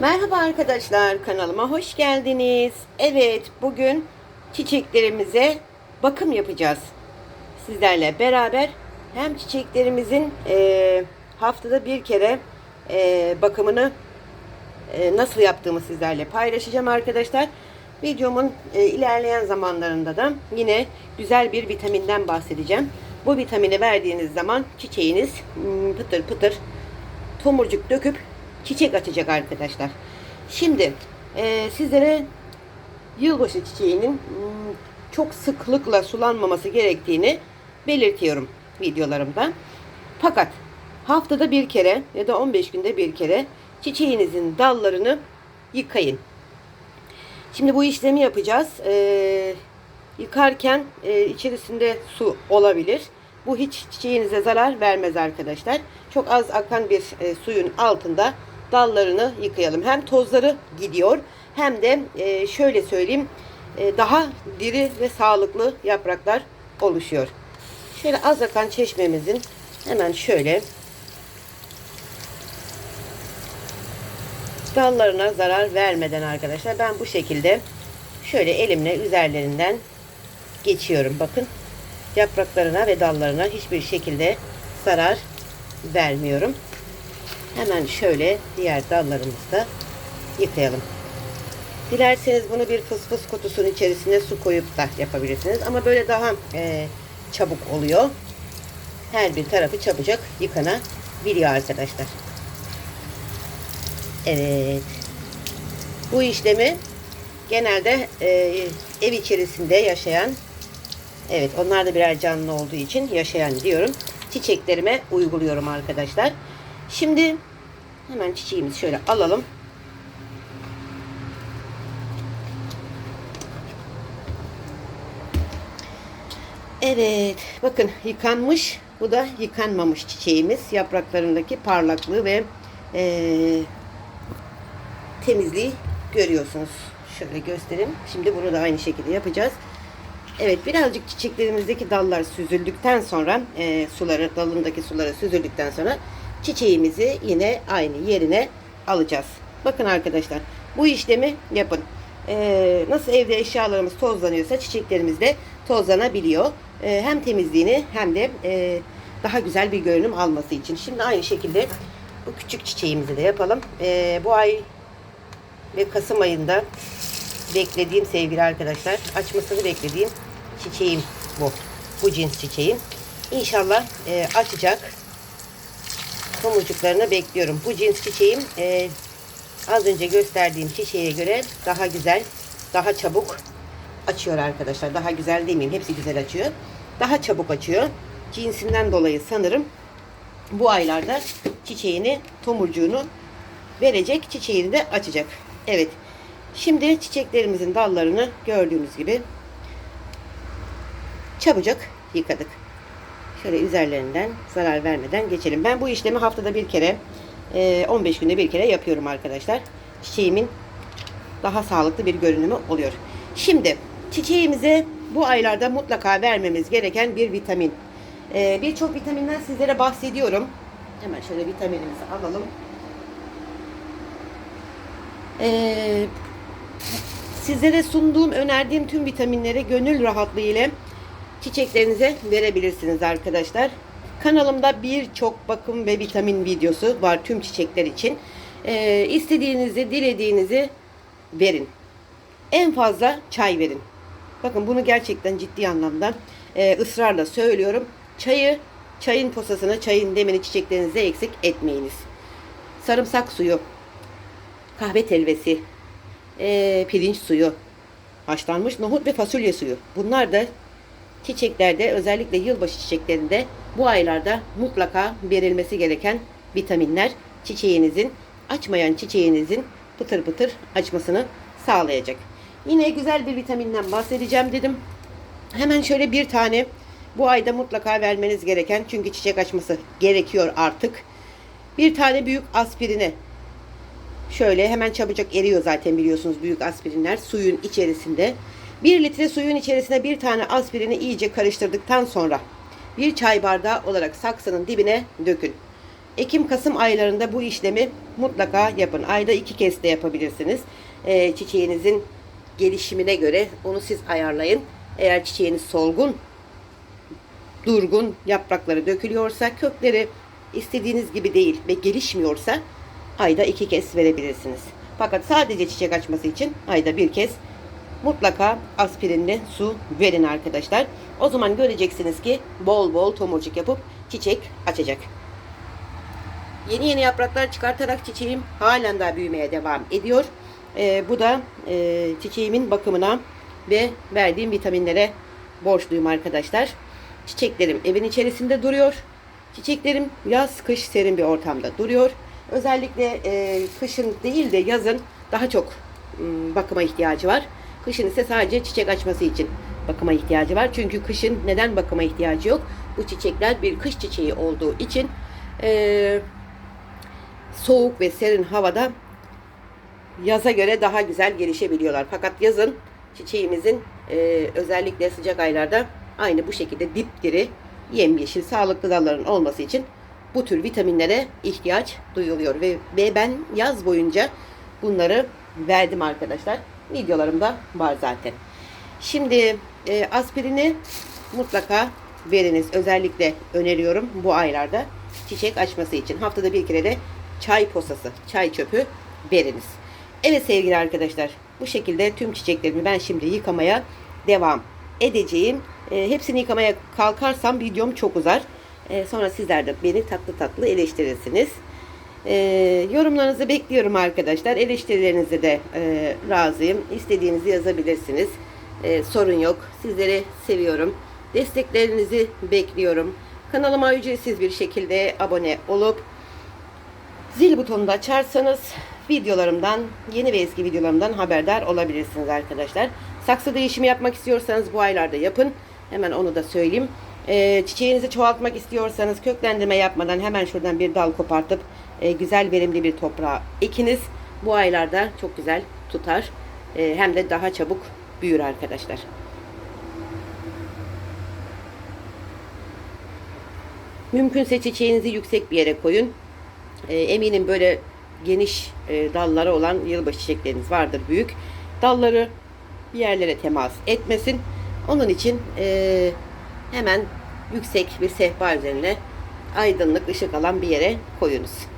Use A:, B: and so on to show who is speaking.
A: Merhaba arkadaşlar kanalıma hoş geldiniz. Evet bugün çiçeklerimize bakım yapacağız. Sizlerle beraber hem çiçeklerimizin e, haftada bir kere e, bakımını e, nasıl yaptığımı sizlerle paylaşacağım arkadaşlar. Videomun e, ilerleyen zamanlarında da yine güzel bir vitaminden bahsedeceğim. Bu vitamini verdiğiniz zaman çiçeğiniz hmm, pıtır pıtır tomurcuk döküp çiçek açacak arkadaşlar. Şimdi e, sizlere yılbaşı çiçeğinin hmm, çok sıklıkla sulanmaması gerektiğini belirtiyorum videolarımda. Fakat haftada bir kere ya da 15 günde bir kere çiçeğinizin dallarını yıkayın. Şimdi bu işlemi yapacağız. Ee, yıkarken e, içerisinde su olabilir. Bu hiç çiçeğinize zarar vermez arkadaşlar. Çok az akan bir e, suyun altında dallarını yıkayalım. Hem tozları gidiyor hem de e, şöyle söyleyeyim e, daha diri ve sağlıklı yapraklar oluşuyor. Şöyle az akan çeşmemizin hemen şöyle dallarına zarar vermeden arkadaşlar ben bu şekilde şöyle elimle üzerlerinden geçiyorum. Bakın yapraklarına ve dallarına hiçbir şekilde zarar vermiyorum. Hemen şöyle diğer dallarımızı da yıkayalım. Dilerseniz bunu bir fısfıs kutusunun içerisine su koyup da yapabilirsiniz. Ama böyle daha e, çabuk oluyor. Her bir tarafı çabucak yıkanabiliyor arkadaşlar. Evet. Bu işlemi genelde e, ev içerisinde yaşayan evet onlar da birer canlı olduğu için yaşayan diyorum. Çiçeklerime uyguluyorum arkadaşlar. Şimdi hemen çiçeğimizi şöyle alalım. Evet, bakın yıkanmış. Bu da yıkanmamış çiçeğimiz. Yapraklarındaki parlaklığı ve e, temizliği görüyorsunuz. Şöyle göstereyim. Şimdi bunu da aynı şekilde yapacağız. Evet birazcık çiçeklerimizdeki dallar süzüldükten sonra e, suları dalındaki suları süzüldükten sonra çiçeğimizi yine aynı yerine alacağız. Bakın arkadaşlar bu işlemi yapın. E, nasıl evde eşyalarımız tozlanıyorsa çiçeklerimiz de tozlanabiliyor. E, hem temizliğini hem de e, daha güzel bir görünüm alması için. Şimdi aynı şekilde bu küçük çiçeğimizi de yapalım. E, bu ay ve Kasım ayında beklediğim sevgili arkadaşlar açmasını beklediğim çiçeğim bu. Bu cins çiçeğim. İnşallah e, açacak. Tomurcuklarını bekliyorum. Bu cins çiçeğim e, az önce gösterdiğim çiçeğe göre daha güzel, daha çabuk açıyor arkadaşlar. Daha güzel demeyeyim. Hepsi güzel açıyor. Daha çabuk açıyor. Cinsinden dolayı sanırım bu aylarda çiçeğini, tomurcuğunu verecek. Çiçeğini de açacak. Evet. Şimdi çiçeklerimizin dallarını gördüğünüz gibi çabucak yıkadık. Şöyle üzerlerinden zarar vermeden geçelim. Ben bu işlemi haftada bir kere 15 günde bir kere yapıyorum arkadaşlar. Çiçeğimin daha sağlıklı bir görünümü oluyor. Şimdi çiçeğimize bu aylarda mutlaka vermemiz gereken bir vitamin. Birçok vitaminden sizlere bahsediyorum. Hemen şöyle vitaminimizi alalım. Ee, sizlere sunduğum, önerdiğim tüm vitaminleri gönül rahatlığı ile çiçeklerinize verebilirsiniz arkadaşlar. Kanalımda birçok bakım ve vitamin videosu var tüm çiçekler için. Ee, istediğinizi, dilediğinizi verin. En fazla çay verin. Bakın bunu gerçekten ciddi anlamda e, ısrarla söylüyorum. Çayı, çayın posasını, çayın demini çiçeklerinize eksik etmeyiniz. Sarımsak suyu, kahve telvesi, e, pirinç suyu, haşlanmış nohut ve fasulye suyu. Bunlar da çiçeklerde özellikle yılbaşı çiçeklerinde bu aylarda mutlaka verilmesi gereken vitaminler çiçeğinizin açmayan çiçeğinizin pıtır pıtır açmasını sağlayacak. Yine güzel bir vitaminden bahsedeceğim dedim. Hemen şöyle bir tane bu ayda mutlaka vermeniz gereken çünkü çiçek açması gerekiyor artık. Bir tane büyük aspirine Şöyle hemen çabucak eriyor zaten biliyorsunuz büyük aspirinler suyun içerisinde. 1 litre suyun içerisine bir tane aspirini iyice karıştırdıktan sonra bir çay bardağı olarak saksının dibine dökün. Ekim-Kasım aylarında bu işlemi mutlaka yapın. Ayda iki kez de yapabilirsiniz. Ee, çiçeğinizin gelişimine göre onu siz ayarlayın. Eğer çiçeğiniz solgun, durgun, yaprakları dökülüyorsa, kökleri istediğiniz gibi değil ve gelişmiyorsa ayda iki kez verebilirsiniz. Fakat sadece çiçek açması için ayda bir kez mutlaka aspirinli su verin arkadaşlar. O zaman göreceksiniz ki bol bol tomurcuk yapıp çiçek açacak. Yeni yeni yapraklar çıkartarak çiçeğim halen daha büyümeye devam ediyor. Ee, bu da e, çiçeğimin bakımına ve verdiğim vitaminlere borçluyum arkadaşlar. Çiçeklerim evin içerisinde duruyor. Çiçeklerim yaz kış serin bir ortamda duruyor. Özellikle e, kışın değil de yazın daha çok m, bakıma ihtiyacı var. Kışın ise sadece çiçek açması için bakıma ihtiyacı var. Çünkü kışın neden bakıma ihtiyacı yok? Bu çiçekler bir kış çiçeği olduğu için e, soğuk ve serin havada yaza göre daha güzel gelişebiliyorlar. Fakat yazın çiçeğimizin e, özellikle sıcak aylarda aynı bu şekilde dipdiri yemyeşil sağlıklı dalların olması için bu tür vitaminlere ihtiyaç duyuluyor ve, ve ben yaz boyunca bunları verdim arkadaşlar. Videolarımda var zaten. Şimdi e, aspirini mutlaka veriniz. Özellikle öneriyorum bu aylarda çiçek açması için. Haftada bir kere de çay posası, çay çöpü veriniz. Evet sevgili arkadaşlar bu şekilde tüm çiçeklerimi ben şimdi yıkamaya devam edeceğim. E, hepsini yıkamaya kalkarsam videom çok uzar. E, sonra sizler de beni tatlı tatlı eleştirirsiniz. E, yorumlarınızı bekliyorum arkadaşlar. Eleştirilerinize de e, razıyım. İstediğinizi yazabilirsiniz. E, sorun yok. Sizleri seviyorum. Desteklerinizi bekliyorum. Kanalıma ücretsiz bir şekilde abone olup zil butonunu da açarsanız videolarımdan, yeni ve eski videolarımdan haberdar olabilirsiniz arkadaşlar. Saksı değişimi yapmak istiyorsanız bu aylarda yapın. Hemen onu da söyleyeyim. Ee, çiçeğinizi çoğaltmak istiyorsanız köklendirme yapmadan hemen şuradan bir dal kopartıp e, güzel verimli bir toprağa ekiniz. Bu aylarda çok güzel tutar. E, hem de daha çabuk büyür arkadaşlar. Mümkünse çiçeğinizi yüksek bir yere koyun. E, eminim böyle geniş e, dalları olan yılbaşı çiçekleriniz vardır büyük. Dalları bir yerlere temas etmesin. Onun için e, hemen yüksek bir sehpa üzerine aydınlık ışık alan bir yere koyunuz.